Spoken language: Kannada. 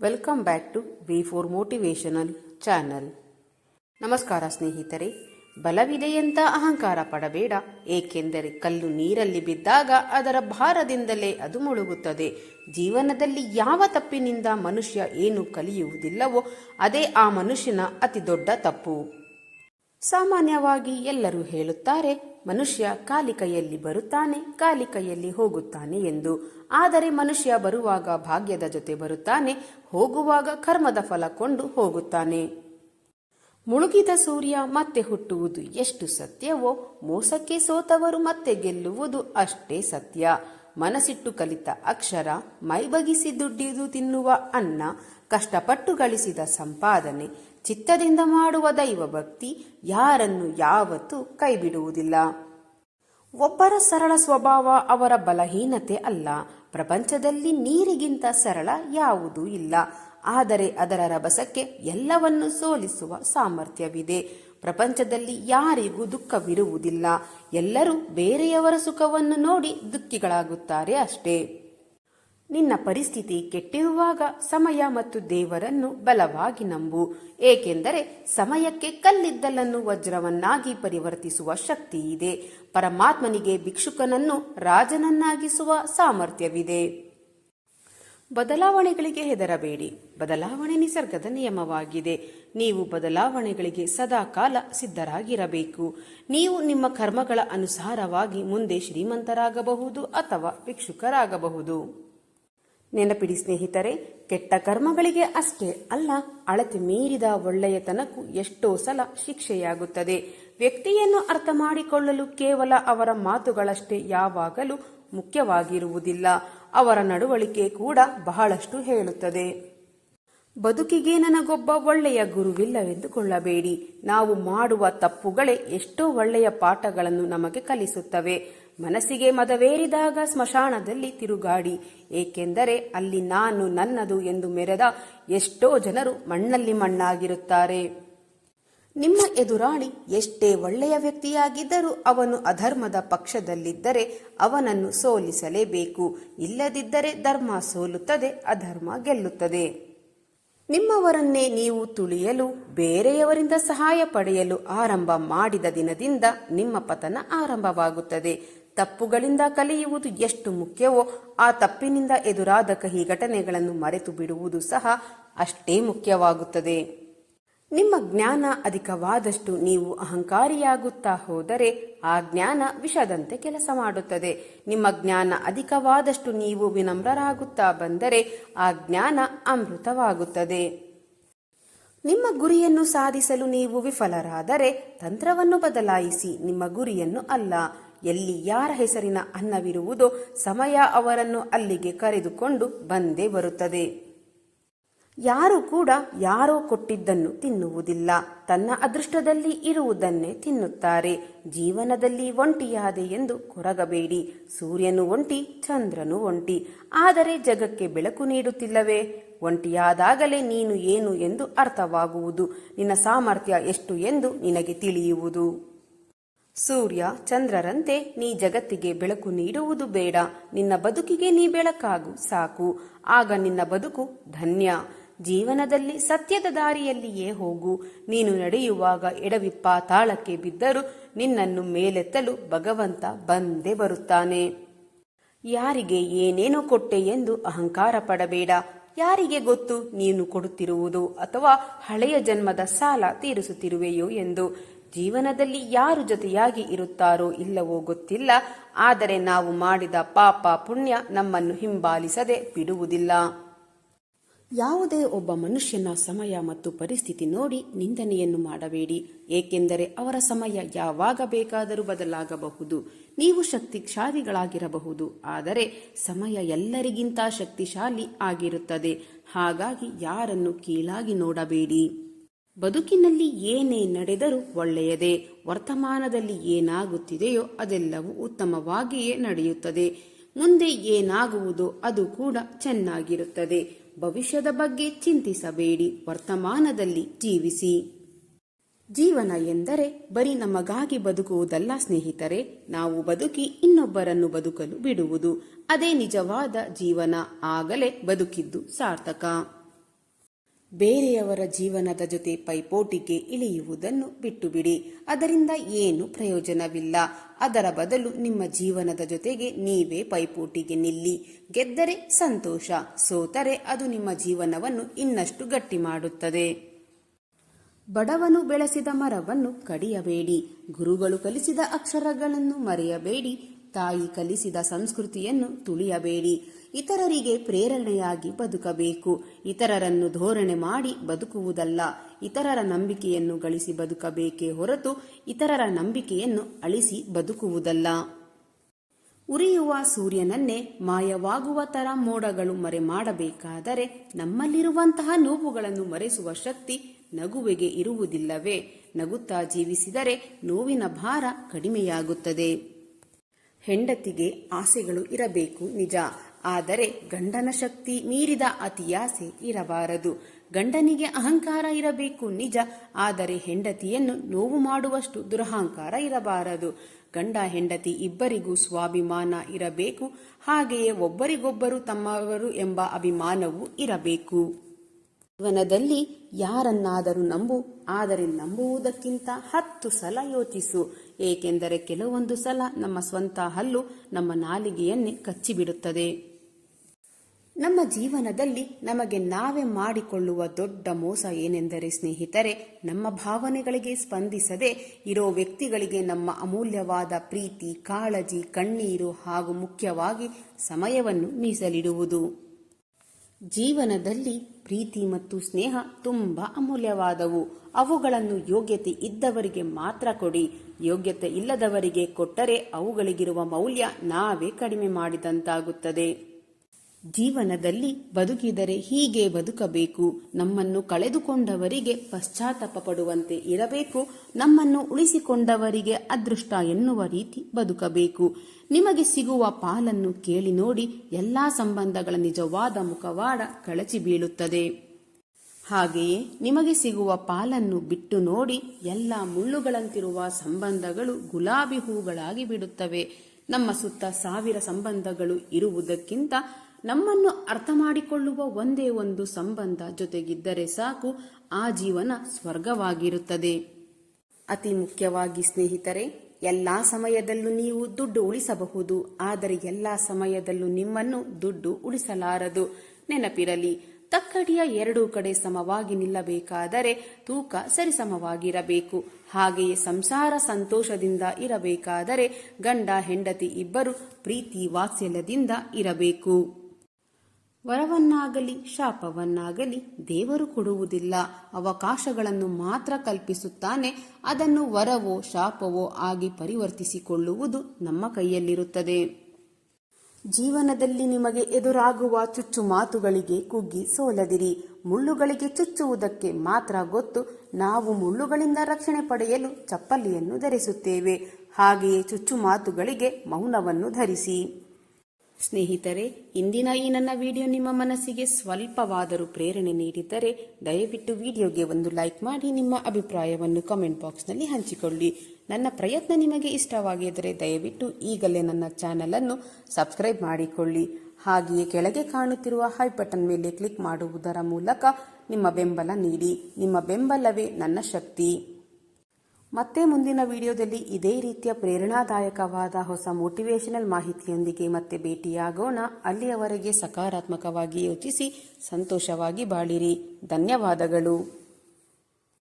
Welcome back to V four motivational channel ನಮಸ್ಕಾರ ಸ್ನೇಹಿತರೆ. ಬಲವಿದೆಯಂತ ಅಹಂಕಾರ ಪಡಬೇಡ. ಏಕೆಂದರೆ ಕಲ್ಲು ನೀರಲ್ಲಿ ಬಿದ್ದಾಗ ಅದರ ಭಾರದಿಂದಲೇ ಅದು ಮುಳುಗುತ್ತದೆ. ಜೀವನದಲ್ಲಿ ಯಾವ ತಪ್ಪಿನಿಂದ ಮನುಷ್ಯ ಏನು ಕಲಿಯುವುದಿಲ್ಲವೋ, ಅದೇ ಆ ಮನುಷ್ಯನ ಅತಿ ದೊಡ್ಡ ತಪ್ಪು. ಸಾಮಾನ್ಯವಾಗಿ ಎಲ್ಲರೂ ಹೇಳುತ್ತಾರೆ, ಮನುಷ್ಯ ಖಾಲಿ ಕೈಯಲ್ಲಿ ಬರುತ್ತಾನೆ ಖಾಲಿ ಕೈಯಲ್ಲಿ ಹೋಗುತ್ತಾನೆ ಎಂದು. ಆದರೆ ಮನುಷ್ಯ ಬರುವಾಗ ಭಾಗ್ಯದ ಜೊತೆ ಬರುತ್ತಾನೆ, ಹೋಗುವಾಗ ಕರ್ಮದ ಫಲ ಕೊಂಡು ಹೋಗುತ್ತಾನೆ. ಮುಳುಗಿದ ಸೂರ್ಯ ಮತ್ತೆ ಹುಟ್ಟುವುದು ಎಷ್ಟು ಸತ್ಯವೋ, ಮೋಸಕ್ಕೆ ಸೋತವರು ಮತ್ತೆ ಗೆಲ್ಲುವುದು ಅಷ್ಟೇ ಸತ್ಯ. ಮನಸಿಟ್ಟು ಕಲಿತ ಅಕ್ಷರ, ಮೈಬಗಿಸಿ ದುಡ್ಡಿದು ತಿನ್ನುವ ಅನ್ನ, ಕಷ್ಟಪಟ್ಟು ಗಳಿಸಿದ ಸಂಪಾದನೆ ಚಿತ್ತದಿಂದ ಮಾಡುವ ದೈವ ಭಕ್ತಿ ಯಾರನ್ನು ಯಾವತ್ತೂ ಕೈಬಿಡುವುದಿಲ್ಲ. ಒಬ್ಬರ ಸರಳ ಸ್ವಭಾವ ಅವರ ಬಲಹೀನತೆ ಅಲ್ಲ. ಪ್ರಪಂಚದಲ್ಲಿ ನೀರಿಗಿಂತ ಸರಳ ಯಾವುದೂ ಇಲ್ಲ. ಆದರೆ ಅದರ ರಭಸಕ್ಕೆ ಎಲ್ಲವನ್ನು ಸೋಲಿಸುವ ಸಾಮರ್ಥ್ಯವಿದೆ. ಪ್ರಪಂಚದಲ್ಲಿ ಯಾರಿಗೂ ದುಃಖವಿರುವುದಿಲ್ಲ. ಎಲ್ಲರೂ ಬೇರೆಯವರ ಸುಖವನ್ನು ನೋಡಿ ದುಃಖಿಗಳಾಗುತ್ತಾರೆ ಅಷ್ಟೇ. ನಿನ್ನ ಪರಿಸ್ಥಿತಿ ಕೆಟ್ಟಿರುವಾಗ ಸಮಯ ಮತ್ತು ದೇವರನ್ನು ಬಲವಾಗಿ ನಂಬು. ಏಕೆಂದರೆ ಸಮಯಕ್ಕೆ ಕಲ್ಲಿದ್ದಲನ್ನು ವಜ್ರವನ್ನಾಗಿ ಪರಿವರ್ತಿಸುವ ಶಕ್ತಿ ಇದೆ. ಪರಮಾತ್ಮನಿಗೆ ಭಿಕ್ಷುಕನನ್ನು ರಾಜನನ್ನಾಗಿಸುವ ಸಾಮರ್ಥ್ಯವಿದೆ. ಬದಲಾವಣೆಗಳಿಗೆ ಹೆದರಬೇಡಿ. ಬದಲಾವಣೆ ನಿಸರ್ಗದ ನಿಯಮವಾಗಿದೆ. ನೀವು ಬದಲಾವಣೆಗಳಿಗೆ ಸದಾಕಾಲ ಸಿದ್ಧರಾಗಿರಬೇಕು. ನೀವು ನಿಮ್ಮ ಕರ್ಮಗಳ ಅನುಸಾರವಾಗಿ ಮುಂದೆ ಶ್ರೀಮಂತರಾಗಬಹುದು ಅಥವಾ ಭಿಕ್ಷುಕರಾಗಬಹುದು. ನೆನಪಿಡಿ ಸ್ನೇಹಿತರೆ, ಕೆಟ್ಟ ಕರ್ಮಗಳಿಗೆ ಅಷ್ಟೇ ಅಲ್ಲ, ಅಳತೆ ಮೀರಿದ ಒಳ್ಳೆಯತನಕ್ಕೂ ಎಷ್ಟೋ ಸಲ ಶಿಕ್ಷೆಯಾಗುತ್ತದೆ. ವ್ಯಕ್ತಿಯನ್ನು ಅರ್ಥ ಮಾಡಿಕೊಳ್ಳಲು ಕೇವಲ ಅವರ ಮಾತುಗಳಷ್ಟೇ ಯಾವಾಗಲೂ ಮುಖ್ಯವಾಗಿರುವುದಿಲ್ಲ. ಅವರ ನಡವಳಿಕೆ ಕೂಡ ಬಹಳಷ್ಟು ಹೇಳುತ್ತದೆ. ಬದುಕಿಗೆ ನನಗೊಬ್ಬ ಒಳ್ಳೆಯ ಗುರುವಿಲ್ಲವೆಂದುಕೊಳ್ಳಬೇಡಿ. ನಾವು ಮಾಡುವ ತಪ್ಪುಗಳೇ ಎಷ್ಟೋ ಒಳ್ಳೆಯ ಪಾಠಗಳನ್ನು ನಮಗೆ ಕಲಿಸುತ್ತವೆ. ಮನಸ್ಸಿಗೆ ಮದವೇರಿದಾಗ ಸ್ಮಶಾನದಲ್ಲಿ ತಿರುಗಾಡಿ, ಏಕೆಂದರೆ ಅಲ್ಲಿ ನಾನು ನನ್ನದು ಎಂದು ಮೆರೆದ ಎಷ್ಟೋ ಜನರು ಮಣ್ಣಲ್ಲಿ ಮಣ್ಣಾಗಿರುತ್ತಾರೆ. ನಿಮ್ಮ ಎದುರಾಳಿ ಎಷ್ಟೇ ಒಳ್ಳೆಯ ವ್ಯಕ್ತಿಯಾಗಿದ್ದರೂ ಅವನು ಅಧರ್ಮದ ಪಕ್ಷದಲ್ಲಿದ್ದರೆ ಅವನನ್ನು ಸೋಲಿಸಲೇಬೇಕು. ಇಲ್ಲದಿದ್ದರೆ ಧರ್ಮ ಸೋಲುತ್ತದೆ, ಅಧರ್ಮ ಗೆಲ್ಲುತ್ತದೆ. ನಿಮ್ಮವರನ್ನೇ ನೀವು ತುಳಿಯಲು, ಬೇರೆಯವರಿಂದ ಸಹಾಯ ಪಡೆಯಲು ಆರಂಭ ಮಾಡಿದ ದಿನದಿಂದ ನಿಮ್ಮ ಪತನ ಆರಂಭವಾಗುತ್ತದೆ. ತಪ್ಪುಗಳಿಂದ ಕಲಿಯುವುದು ಎಷ್ಟು ಮುಖ್ಯವೋ ಆ ತಪ್ಪಿನಿಂದ ಎದುರಾದ ಕಹಿ ಘಟನೆಗಳನ್ನು ಮರೆತು ಬಿಡುವುದು ಸಹ ಅಷ್ಟೇ ಮುಖ್ಯವಾಗುತ್ತದೆ. ನಿಮ್ಮ ಜ್ಞಾನ ಅಧಿಕವಾದಷ್ಟು ನೀವು ಅಹಂಕಾರಿಯಾಗುತ್ತಾ ಹೋದರೆ ಆ ಜ್ಞಾನ ವಿಷದಂತೆ ಕೆಲಸ ಮಾಡುತ್ತದೆ. ನಿಮ್ಮ ಜ್ಞಾನ ಅಧಿಕವಾದಷ್ಟು ನೀವು ವಿನಮ್ರರಾಗುತ್ತಾ ಬಂದರೆ ಆ ಜ್ಞಾನ ಅಮೃತವಾಗುತ್ತದೆ. ನಿಮ್ಮ ಗುರಿಯನ್ನು ಸಾಧಿಸಲು ನೀವು ವಿಫಲರಾದರೆ ತಂತ್ರವನ್ನು ಬದಲಾಯಿಸಿ ನಿಮ್ಮ ಗುರಿಯನ್ನು ಅಲ್ಲ. ಎಲ್ಲಿ ಯಾರ ಹೆಸರಿನ ಅನ್ನವಿರುವುದೋ ಸಮಯ ಅವರನ್ನು ಅಲ್ಲಿಗೆ ಕರೆದುಕೊಂಡು ಬಂದೇ ಬರುತ್ತದೆ. ಯಾರು ಕೂಡ ಯಾರೋ ಕೊಟ್ಟಿದ್ದನ್ನು ತಿನ್ನುವುದಿಲ್ಲ. ತನ್ನ ಅದೃಷ್ಟದಲ್ಲಿ ಇರುವುದನ್ನೇ ತಿನ್ನುತ್ತಾರೆ. ಜೀವನದಲ್ಲಿ ಒಂಟಿಯಾದೆ ಎಂದು ಕೊರಗಬೇಡಿ. ಸೂರ್ಯನು ಒಂಟಿ, ಚಂದ್ರನು ಒಂಟಿ. ಆದರೆ ಜಗಕ್ಕೆ ಬೆಳಕು ನೀಡುತ್ತಿಲ್ಲವೇ? ಒಂಟಿಯಾದಾಗಲೇ ನೀನು ಏನು ಎಂದು ಅರ್ಥವಾಗುವುದು. ನಿನ್ನ ಸಾಮರ್ಥ್ಯ ಎಷ್ಟು ಎಂದು ನಿನಗೆ ತಿಳಿಯುವುದು. ಸೂರ್ಯ ಚಂದ್ರರಂತೆ ನೀ ಜಗತ್ತಿಗೆ ಬೆಳಕು ನೀಡುವುದು ಬೇಡ. ನಿನ್ನ ಬದುಕಿಗೆ ನೀ ಬೆಳಕಾಗು, ಸಾಕು. ಆಗ ನಿನ್ನ ಬದುಕು ಧನ್ಯ. ಜೀವನದಲ್ಲಿ ಸತ್ಯದ ದಾರಿಯಲ್ಲಿಯೇ ಹೋಗು. ನೀನು ನಡೆಯುವಾಗ ಎಡವಿಪ್ಪ ತಾಳಕ್ಕೆ ಬಿದ್ದರೂ ನಿನ್ನನ್ನು ಮೇಲೆತ್ತಲು ಭಗವಂತ ಬಂದೇ ಬರುತ್ತಾನೆ. ಯಾರಿಗೆ ಏನೇನು ಕೊಟ್ಟೆ ಎಂದು ಅಹಂಕಾರ ಪಡಬೇಡ. ಯಾರಿಗೆ ಗೊತ್ತು ನೀನು ಕೊಡುತ್ತಿರುವುದು ಅಥವಾ ಹಳೆಯ ಜನ್ಮದ ಸಾಲ ತೀರಿಸುತ್ತಿರುವೆಯೋ ಎಂದು. ಜೀವನದಲ್ಲಿ ಯಾರು ಜೊತೆಯಾಗಿ ಇರುತ್ತಾರೋ ಇಲ್ಲವೋ ಗೊತ್ತಿಲ್ಲ, ಆದರೆ ನಾವು ಮಾಡಿದ ಪಾಪ ಪುಣ್ಯ ನಮ್ಮನ್ನು ಹಿಂಬಾಲಿಸದೆ ಬಿಡುವುದಿಲ್ಲ. ಯಾವುದೇ ಒಬ್ಬ ಮನುಷ್ಯನ ಸಮಯ ಮತ್ತು ಪರಿಸ್ಥಿತಿ ನೋಡಿ ನಿಂದನೆಯನ್ನು ಮಾಡಬೇಡಿ, ಏಕೆಂದರೆ ಅವರ ಸಮಯ ಯಾವಾಗ ಬೇಕಾದರೂ ಬದಲಾಗಬಹುದು. ನೀವು ಶಕ್ತಿಶಾಲಿಗಳಾಗಿರಬಹುದು, ಆದರೆ ಸಮಯ ಎಲ್ಲರಿಗಿಂತ ಶಕ್ತಿಶಾಲಿ ಆಗಿರುತ್ತದೆ. ಹಾಗಾಗಿ ಯಾರನ್ನು ಕೀಳಾಗಿ ನೋಡಬೇಡಿ. ಬದುಕಿನಲ್ಲಿ ಏನೇ ನಡೆದರೂ ಒಳ್ಳೆಯದೇ. ವರ್ತಮಾನದಲ್ಲಿ ಏನಾಗುತ್ತಿದೆಯೋ ಅದೆಲ್ಲವೂ ಉತ್ತಮವಾಗಿಯೇ ನಡೆಯುತ್ತದೆ. ಮುಂದೆ ಏನಾಗುವುದೋ ಅದು ಕೂಡ ಚೆನ್ನಾಗಿರುತ್ತದೆ. ಭವಿಷ್ಯದ ಬಗ್ಗೆ ಚಿಂತಿಸಬೇಡಿ. ವರ್ತಮಾನದಲ್ಲಿ ಜೀವಿಸಿ. ಜೀವನ ಎಂದರೆ ಬರೀ ನಮಗಾಗಿ ಬದುಕುವುದಲ್ಲ ಸ್ನೇಹಿತರೆ. ನಾವು ಬದುಕಿ ಇನ್ನೊಬ್ಬರನ್ನು ಬದುಕಲು ಬಿಡುವುದು. ಅದೇ ನಿಜವಾದ ಜೀವನ. ಆಗಲೇ ಬದುಕಿದ್ದು ಸಾರ್ಥಕ. ಬೇರೆಯವರ ಜೀವನದ ಜೊತೆ ಪೈಪೋಟಿಗೆ ಇಳಿಯುವುದನ್ನು ಬಿಟ್ಟು ಬಿಡಿ ಅದರಿಂದ ಏನು ಪ್ರಯೋಜನವಿಲ್ಲ. ಅದರ ಬದಲು ನಿಮ್ಮ ಜೀವನದ ಜೊತೆಗೆ ನೀವೇ ಪೈಪೋಟಿಗೆ ನಿಲ್ಲಿ. ಗೆದ್ದರೆ ಸಂತೋಷ, ಸೋತರೆ ಅದು ನಿಮ್ಮ ಜೀವನವನ್ನು ಇನ್ನಷ್ಟು ಗಟ್ಟಿ ಮಾಡುತ್ತದೆ. ಬಡವನು ಬೆಳೆಸಿದ ಮರವನ್ನು ಕಡಿಯಬೇಡಿ. ಗುರುಗಳು ಕಲಿಸಿದ ಅಕ್ಷರಗಳನ್ನು ಮರೆಯಬೇಡಿ. ತಾಯಿ ಕಲಿಸಿದ ಸಂಸ್ಕೃತಿಯನ್ನು ತುಳಿಯಬೇಡಿ. ಇತರರಿಗೆ ಪ್ರೇರಣೆಯಾಗಿ ಬದುಕಬೇಕು. ಇತರರನ್ನು ಧೋರಣೆ ಮಾಡಿ ಬದುಕುವುದಲ್ಲ. ಇತರರ ನಂಬಿಕೆಯನ್ನು ಗಳಿಸಿ ಬದುಕಬೇಕೇ ಹೊರತು ಇತರರ ನಂಬಿಕೆಯನ್ನು ಅಳಿಸಿ ಬದುಕುವುದಲ್ಲ. ಉರಿಯುವ ಸೂರ್ಯನನ್ನೇ ಮಾಯವಾಗುವ ತರ ಮೋಡಗಳು ಮರೆ ಮಾಡಬೇಕಾದರೆ ನಮ್ಮಲ್ಲಿರುವಂತಹ ನೋವುಗಳನ್ನು ಮರೆಸುವ ಶಕ್ತಿ ನಗುವಿಗೆ ಇರುವುದಿಲ್ಲವೇ. ನಗುತ್ತಾ ಜೀವಿಸಿದರೆ ನೋವಿನ ಭಾರ ಕಡಿಮೆಯಾಗುತ್ತದೆ. ಹೆಂಡತಿಗೆ ಆಸೆಗಳು ಇರಬೇಕು ನಿಜ. ಆದರೆ ಗಂಡನ ಶಕ್ತಿ ಮೀರಿದ ಅತಿಯಾಸೆ ಇರಬಾರದು. ಗಂಡನಿಗೆ ಅಹಂಕಾರ ಇರಬೇಕು ನಿಜ. ಆದರೆ ಹೆಂಡತಿಯನ್ನು ನೋವು ಮಾಡುವಷ್ಟು ದುರಹಂಕಾರ ಇರಬಾರದು. ಗಂಡ ಹೆಂಡತಿ ಇಬ್ಬರಿಗೂ ಸ್ವಾಭಿಮಾನ ಇರಬೇಕು. ಹಾಗೆಯೇ ಒಬ್ಬರಿಗೊಬ್ಬರು ತಮ್ಮವರು ಎಂಬ ಅಭಿಮಾನವೂ ಇರಬೇಕು. ಜೀವನದಲ್ಲಿ ಯಾರನ್ನಾದರೂ ನಂಬು, ಆದರೆ ನಂಬುವುದಕ್ಕಿಂತ ಹತ್ತು ಸಲ ಯೋಚಿಸು. ಏಕೆಂದರೆ ಕೆಲವೊಂದು ಸಲ ನಮ್ಮ ಸ್ವಂತ ಹಲ್ಲು ನಮ್ಮ ನಾಲಿಗೆಯನ್ನೇ ಕಚ್ಚಿಬಿಡುತ್ತದೆ. ನಮ್ಮ ಜೀವನದಲ್ಲಿ ನಮಗೆ ನಾವೇ ಮಾಡಿಕೊಳ್ಳುವ ದೊಡ್ಡ ಮೋಸ ಏನೆಂದರೆ ಸ್ನೇಹಿತರೆ, ನಮ್ಮ ಭಾವನೆಗಳಿಗೆ ಸ್ಪಂದಿಸದೆ ಇರೋ ವ್ಯಕ್ತಿಗಳಿಗೆ ನಮ್ಮ ಅಮೂಲ್ಯವಾದ ಪ್ರೀತಿ, ಕಾಳಜಿ, ಕಣ್ಣೀರು ಹಾಗೂ ಮುಖ್ಯವಾಗಿ ಸಮಯವನ್ನು ಮೀಸಲಿಡುವುದು. ಜೀವನದಲ್ಲಿ ಪ್ರೀತಿ ಮತ್ತು ಸ್ನೇಹ ತುಂಬಾ ಅಮೂಲ್ಯವಾದವು. ಅವುಗಳನ್ನು ಯೋಗ್ಯತೆ ಇದ್ದವರಿಗೆ ಮಾತ್ರ ಕೊಡಿ. ಯೋಗ್ಯತೆ ಇಲ್ಲದವರಿಗೆ ಕೊಟ್ಟರೆ ಅವುಗಳಿಗಿರುವ ಮೌಲ್ಯ ನಾವೇ ಕಡಿಮೆ ಮಾಡಿದಂತಾಗುತ್ತದೆ. ಜೀವನದಲ್ಲಿ ಬದುಕಿದರೆ ಹೀಗೆ ಬದುಕಬೇಕು. ನಮ್ಮನ್ನು ಕಳೆದುಕೊಂಡವರಿಗೆ ಪಶ್ಚಾತ್ತಾಪ ಪಡುವಂತೆ ಇರಬೇಕು. ನಮ್ಮನ್ನು ಉಳಿಸಿಕೊಂಡವರಿಗೆ ಅದೃಷ್ಟ ಎನ್ನುವ ರೀತಿ ಬದುಕಬೇಕು. ನಿಮಗೆ ಸಿಗುವ ಪಾಲನ್ನು ಕೇಳಿ ನೋಡಿ ಎಲ್ಲಾ ಸಂಬಂಧಗಳ ನಿಜವಾದ ಮುಖವಾಡ ಕಳಚಿ ಬೀಳುತ್ತದೆ. ಹಾಗೆಯೇ ನಿಮಗೆ ಸಿಗುವ ಪಾಲನ್ನು ಬಿಟ್ಟು ನೋಡಿ ಎಲ್ಲ ಮುಳ್ಳುಗಳಂತಿರುವ ಸಂಬಂಧಗಳು ಗುಲಾಬಿ ಹೂಗಳಾಗಿ ಬಿಡುತ್ತವೆ. ನಮ್ಮ ಸುತ್ತ ಸಾವಿರ ಸಂಬಂಧಗಳು ಇರುವುದಕ್ಕಿಂತ ನಮ್ಮನ್ನು ಅರ್ಥ ಮಾಡಿಕೊಳ್ಳುವ ಒಂದೇ ಒಂದು ಸಂಬಂಧ ಜೊತೆಗಿದ್ದರೆ ಸಾಕು, ಆ ಜೀವನ ಸ್ವರ್ಗವಾಗಿರುತ್ತದೆ. ಅತಿ ಮುಖ್ಯವಾಗಿ ಸ್ನೇಹಿತರೆ, ಎಲ್ಲಾ ಸಮಯದಲ್ಲೂ ನೀವು ದುಡ್ಡು ಉಳಿಸಬಹುದು, ಆದರೆ ಎಲ್ಲಾ ಸಮಯದಲ್ಲೂ ನಿಮ್ಮನ್ನು ದುಡ್ಡು ಉಳಿಸಲಾರದು. ನೆನಪಿರಲಿ, ತಕ್ಕಡಿಯ ಎರಡೂ ಕಡೆ ಸಮವಾಗಿ ನಿಲ್ಲಬೇಕಾದರೆ ತೂಕ ಸರಿಸಮವಾಗಿರಬೇಕು. ಹಾಗೆಯೇ ಸಂಸಾರ ಸಂತೋಷದಿಂದ ಇರಬೇಕಾದರೆ ಗಂಡ, ಹೆಂಡತಿ ಇಬ್ಬರು ಪ್ರೀತಿ ವಾತ್ಸಲ್ಯದಿಂದ ಇರಬೇಕು. ವರವನ್ನಾಗಲಿ, ಶಾಪವನ್ನಾಗಲಿ ದೇವರು ಕೊಡುವುದಿಲ್ಲ. ಅವಕಾಶಗಳನ್ನು ಮಾತ್ರ ಕಲ್ಪಿಸುತ್ತಾನೆ. ಅದನ್ನು ವರವೋ, ಶಾಪವೋ ಆಗಿ ಪರಿವರ್ತಿಸಿಕೊಳ್ಳುವುದು ನಮ್ಮ ಕೈಯಲ್ಲಿರುತ್ತದೆ. ಜೀವನದಲ್ಲಿ ನಿಮಗೆ ಎದುರಾಗುವ ಚುಚ್ಚು ಮಾತುಗಳಿಗೆ ಕುಗ್ಗಿ ಸೋಲದಿರಿ. ಮುಳ್ಳುಗಳಿಗೆ ಚುಚ್ಚುವುದಕ್ಕೆ ಮಾತ್ರ ಗೊತ್ತು. ನಾವು ಮುಳ್ಳುಗಳಿಂದ ರಕ್ಷಣೆ ಪಡೆಯಲು ಚಪ್ಪಲಿಯನ್ನು ಧರಿಸುತ್ತೇವೆ. ಹಾಗೆಯೇ ಚುಚ್ಚು ಮಾತುಗಳಿಗೆ ಮೌನವನ್ನು ಧರಿಸಿ. ಸ್ನೇಹಿತರೆ, ಇಂದಿನ ಈ ನನ್ನ ವಿಡಿಯೋ ನಿಮ್ಮ ಮನಸ್ಸಿಗೆ ಸ್ವಲ್ಪವಾದರೂ ಪ್ರೇರಣೆ ನೀಡಿದ್ದರೆ, ದಯವಿಟ್ಟು ವಿಡಿಯೋಗೆ ಒಂದು ಲೈಕ್ ಮಾಡಿ ನಿಮ್ಮ ಅಭಿಪ್ರಾಯವನ್ನು ಕಮೆಂಟ್ ಬಾಕ್ಸ್ನಲ್ಲಿ ಹಂಚಿಕೊಳ್ಳಿ. ನನ್ನ ಪ್ರಯತ್ನ ನಿಮಗೆ ಇಷ್ಟವಾಗಿದ್ದರೆ ದಯವಿಟ್ಟು ಈಗಲೇ ನನ್ನ ಚಾನಲನ್ನು ಸಬ್ಸ್ಕ್ರೈಬ್ ಮಾಡಿಕೊಳ್ಳಿ. ಹಾಗೆಯೇ ಕೆಳಗೆ ಕಾಣುತ್ತಿರುವ ಹೈ ಬಟನ್ ಮೇಲೆ ಕ್ಲಿಕ್ ಮಾಡುವುದರ ಮೂಲಕ ನಿಮ್ಮ ಬೆಂಬಲ ನೀಡಿ. ನಿಮ್ಮ ಬೆಂಬಲವೇ ನನ್ನ ಶಕ್ತಿ. ಮತ್ತೆ ಮುಂದಿನ ವಿಡಿಯೋದಲ್ಲಿ ಇದೇ ರೀತಿಯ ಪ್ರೇರಣಾದಾಯಕವಾದ ಹೊಸ ಮೋಟಿವೇಶನಲ್ ಮಾಹಿತಿಯೊಂದಿಗೆ ಮತ್ತೆ ಭೇಟಿಯಾಗೋಣ. ಅಲ್ಲಿಯವರೆಗೆ ಸಕಾರಾತ್ಮಕವಾಗಿ ಯೋಚಿಸಿ, ಸಂತೋಷವಾಗಿ ಬಾಳಿರಿ. ಧನ್ಯವಾದಗಳು.